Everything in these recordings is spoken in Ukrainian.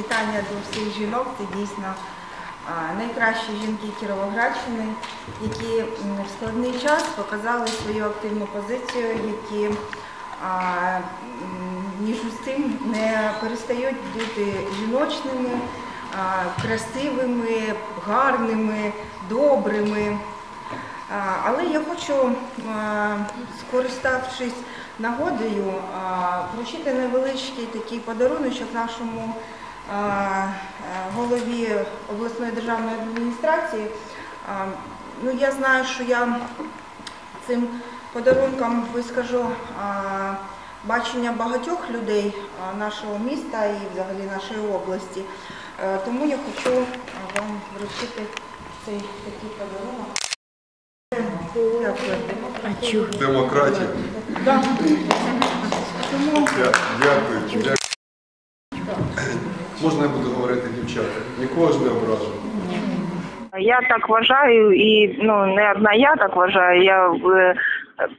Вітання до всіх жінок. Це дійсно найкращі жінки Кіровоградщини, які в складний час показали свою активну позицію, які м, між тим не перестають бути жіночними, красивими, гарними, добрими. Але я хочу, скориставшись нагодою, вручити невеличкий такий подаруночок нашому голові обласної державної адміністрації. Ну, я знаю, що я цим подарунком вискажу бачення багатьох людей нашого міста і взагалі нашої області. Е, Тому я хочу вам вручити цей такий подарунок. Дякую. Демократія. Дякую. Можна я буду говорити дівчата? Нікого ж не ображу. Я так вважаю, і ну не одна я так вважаю. Я е,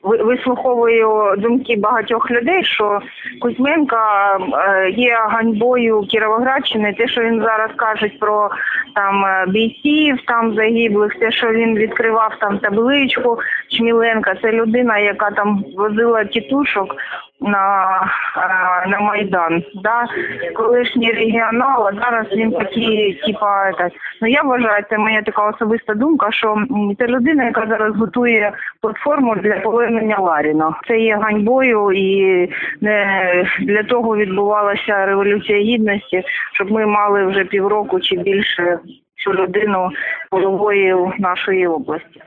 вислуховую думки багатьох людей, що Кузьменко е, є ганьбою Кіровоградщини. Те, що він зараз каже про там е, бійців, там загиблих, те, що він відкривав там табличку Чміленка, це людина, яка там возила тітушок на, е, на Майдан. Да? Колишній регіонал, а зараз він такий, типа, это, ну я вважаю, це моя така особиста думка, що це людина, яка зараз готує платформу для повернення Ларіна. Це є ганьбою і не для того відбувалася революція гідності, щоб ми мали вже півроку чи більше цю людину головою нашої області.